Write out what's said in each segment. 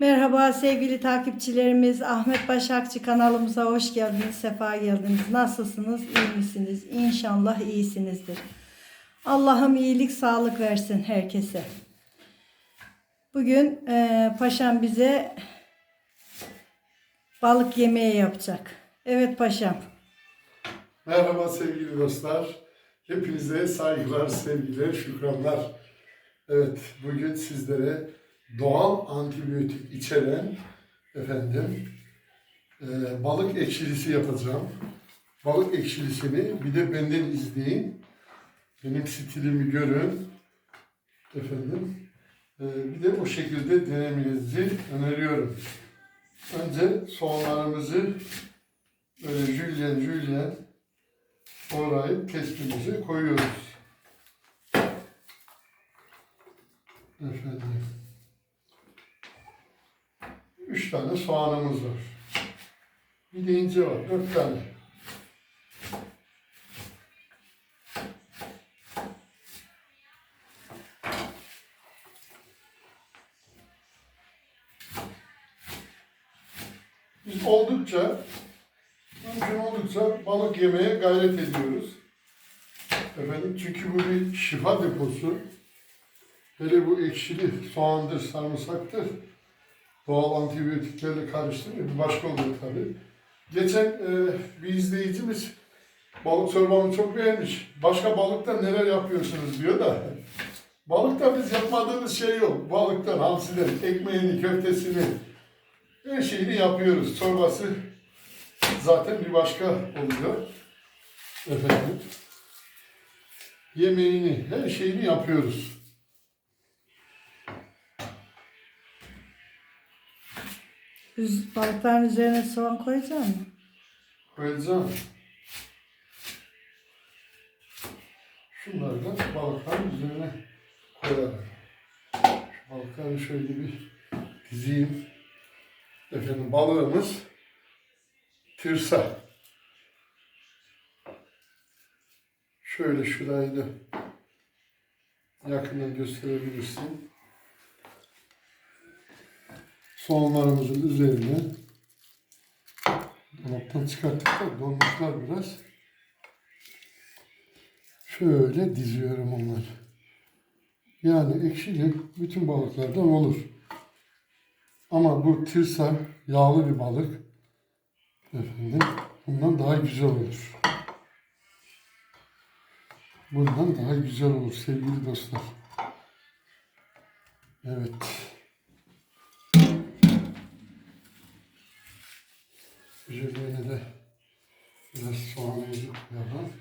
Merhaba sevgili takipçilerimiz. Ahmet Başakçı kanalımıza hoş geldiniz, sefa geldiniz. Nasılsınız, iyi misiniz? İnşallah iyisinizdir. Allah'ım iyilik, sağlık versin herkese. Bugün e, paşam bize balık yemeği yapacak. Evet paşam. Merhaba sevgili dostlar. Hepinize saygılar, sevgiler, şükranlar. Evet, bugün sizlere doğal antibiyotik içeren efendim e, balık ekşilisi yapacağım. Balık ekşilisini bir de benden izleyin. Benim stilimi görün. Efendim. e, bir de o şekilde denemenizi öneriyorum. Önce soğanlarımızı böyle jülyen jülyen doğrayıp tespimize koyuyoruz. Efendim. Tane soğanımız var. Bir de ince var. Dört tane. Biz oldukça mümkün oldukça balık yemeye gayret ediyoruz. Efendim çünkü bu bir şifa deposu. Hele bu ekşili soğandır, sarımsaktır. Doğal antibiyotiklerle karıştırıyor. Bir başka oluyor tabii. Geçen e, bir izleyicimiz balık çorbamı çok beğenmiş. Başka balıkta neler yapıyorsunuz diyor da. Balıkta biz yapmadığımız şey yok. Balıktan, hamsiden, ekmeğini, köftesini, her şeyini yapıyoruz. Çorbası zaten bir başka oluyor. Efendim. Yemeğini, her şeyini yapıyoruz. Üz- Balıkların üzerine soğan koyacak mısın? Koyacağım. Şunları da balıkların üzerine koyalım. Balıkları şöyle bir dizeyim. Efendim balığımız tırsa. Şöyle şurayı da yakından gösterebilirsin. Soğanlarımızın üzerine dolaptan çıkarttık da donmuşlar biraz. Şöyle diziyorum onları. Yani ekşili bütün balıklardan olur. Ama bu tirsa yağlı bir balık. Efendim, bundan daha güzel olur. Bundan daha güzel olur sevgili dostlar. Evet. Üzerine de biraz soğanımızı koyalım.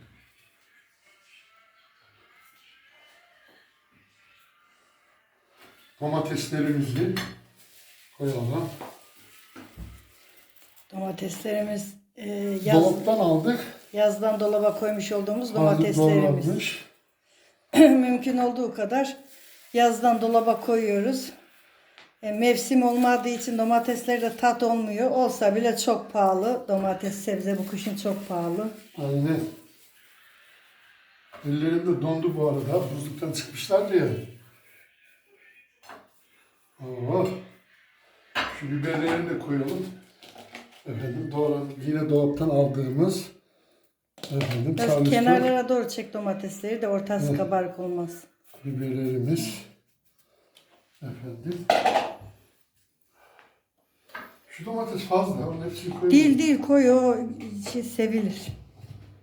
Domateslerimizi koyalım. Domateslerimiz e, yaz, Dolaptan aldık. yazdan dolaba koymuş olduğumuz domateslerimiz. Mümkün olduğu kadar yazdan dolaba koyuyoruz. E, mevsim olmadığı için domateslerde tat olmuyor. Olsa bile çok pahalı. Domates sebze bu kışın çok pahalı. Aynen. Ellerim de dondu bu arada. Buzluktan çıkmışlar diye. Oh. Şu biberlerini de koyalım. Efendim doğran yine dolaptan aldığımız efendim Biraz kenarlara doğru çek domatesleri de ortası kabarık olmaz. biberlerimiz. Efendim. Şu domates fazla. Onun hepsini koyalım. Değil değil koy o şey sevilir.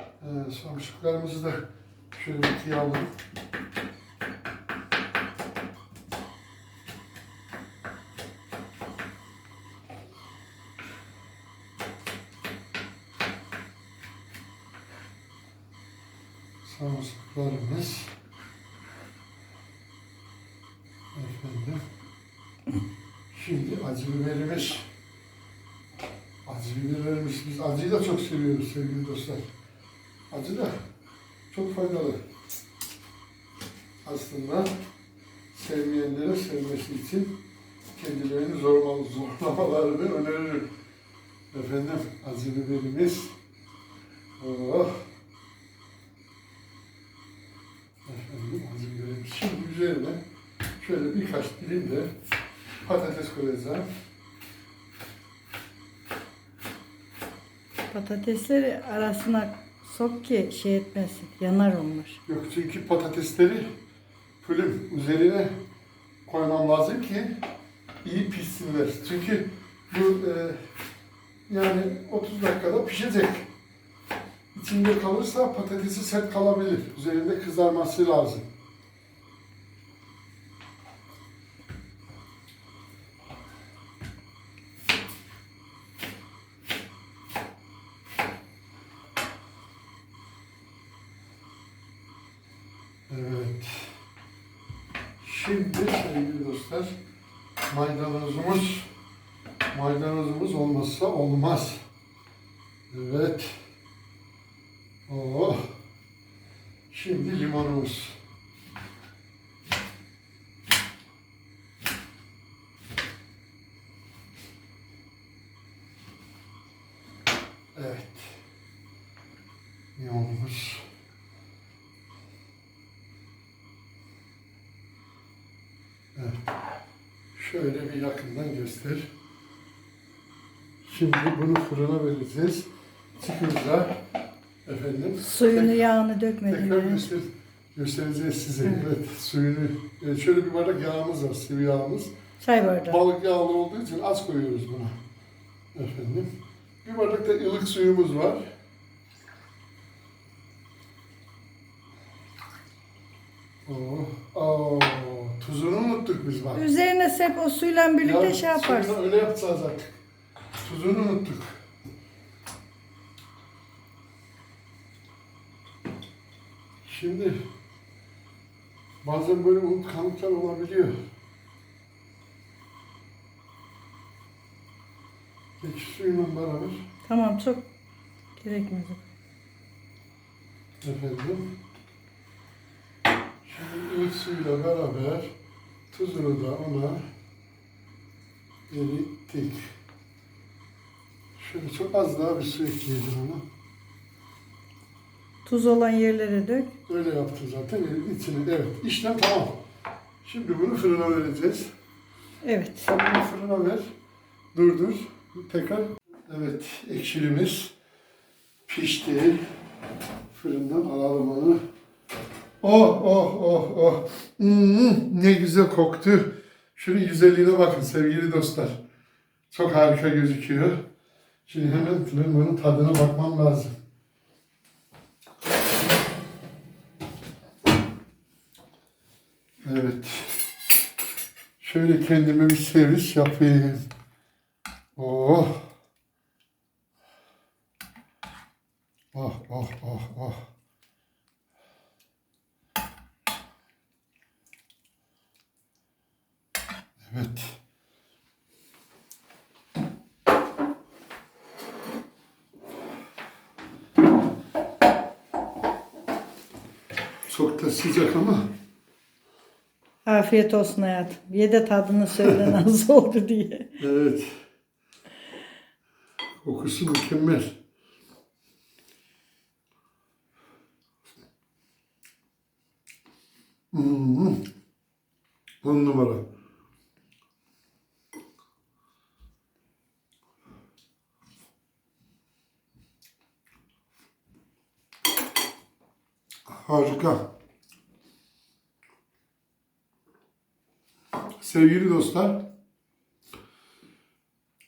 Ee, sarımsaklarımızı da şöyle bir kıyalım. Sarımsaklarımız. Efendim. Şimdi acı biberimiz. Acı biberlerimiz. Biz acıyı da çok seviyoruz sevgili dostlar. Acı da çok faydalı. Aslında sevmeyenlere sevmesi için kendilerini zorlama, zorlamalarını öneririm. Efendim acı biberimiz. Oh. Efendim acı biberimiz. Şimdi üzerine şöyle birkaç dilim de Patates koyacağım. Patatesleri arasına sok ki şey etmesin. Yanar onlar. Yok çünkü patatesleri fırın üzerine koymam lazım ki iyi pişsinler. Çünkü bu e, yani 30 dakikada pişecek. İçinde kalırsa patatesi sert kalabilir. Üzerinde kızarması lazım. Evet. Şimdi sevgili dostlar maydanozumuz maydanozumuz olmazsa olmaz. Evet. Oh. Şimdi limonumuz. Evet. Limonumuz. Evet. Şöyle bir yakından göster. Şimdi bunu fırına vereceğiz. Çıkınca efendim Suyunu yağını dökmedim. tekrar yani. göster, göstereceğiz size. Evet, suyunu. Evet, şöyle bir bardak yağımız var, sıvı yağımız. Çay bardağı. Balık yağlı olduğu için az koyuyoruz buna. Efendim. Bir bardak da ılık suyumuz var. Oh, biz bak. Üzerine sep o suyla birlikte Ya, şey yaparsın. sonra öyle yapacağız artık. Tuzunu unuttuk. Şimdi bazen böyle unutkanlıklar olabiliyor. Peki suyla beraber Tamam çok gerekmez. efendim. Şimdi ılık suyla beraber tuzunu da ona erittik. Şöyle çok az daha bir su ekleyelim ona. Tuz olan yerlere dök. Öyle yaptım zaten. İçine, evet. işlem tamam. Şimdi bunu fırına vereceğiz. Evet. Sen bunu fırına ver. Dur dur. Tekrar. Evet. Ekşilimiz pişti. Fırından alalım onu. Oh oh oh oh. Hmm, ne güzel koktu. Şunun güzelliğine bakın sevgili dostlar. Çok harika gözüküyor. Şimdi hemen bunun tadına bakmam lazım. Evet. Şöyle kendime bir servis yapayım. Oh oh oh oh. Evet. Çok da sıcak ama Afiyet olsun hayatım. Ye de tadını söyle nasıl oldu diye. Evet. Kokusu mükemmel. Hmm. On numara. Harika. Sevgili dostlar,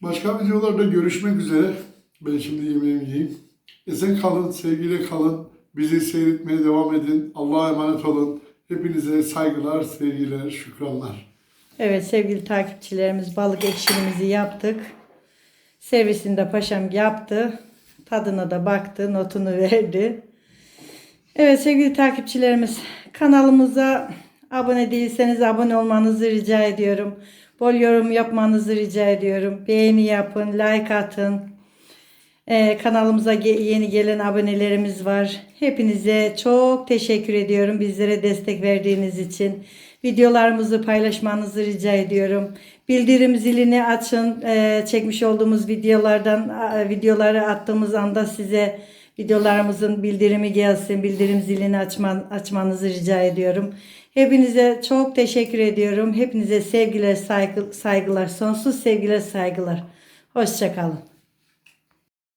Başka videolarda görüşmek üzere. Ben şimdi yemeğimi yiyeyim. Esen kalın, sevgiyle kalın. Bizi seyretmeye devam edin. Allah'a emanet olun. Hepinize saygılar, sevgiler, şükranlar. Evet sevgili takipçilerimiz balık ekşilimizi yaptık. Servisini de paşam yaptı. Tadına da baktı, notunu verdi. Evet sevgili takipçilerimiz kanalımıza abone değilseniz abone olmanızı rica ediyorum. Bol yorum yapmanızı rica ediyorum. Beğeni yapın, like atın. Ee, kanalımıza ge- yeni gelen abonelerimiz var. Hepinize çok teşekkür ediyorum bizlere destek verdiğiniz için. Videolarımızı paylaşmanızı rica ediyorum. Bildirim zilini açın. Ee, çekmiş olduğumuz videolardan videoları attığımız anda size videolarımızın bildirimi gelsin. Bildirim zilini açman, açmanızı rica ediyorum. Hepinize çok teşekkür ediyorum. Hepinize sevgiler, saygı, saygılar, sonsuz sevgiler, saygılar. Hoşçakalın.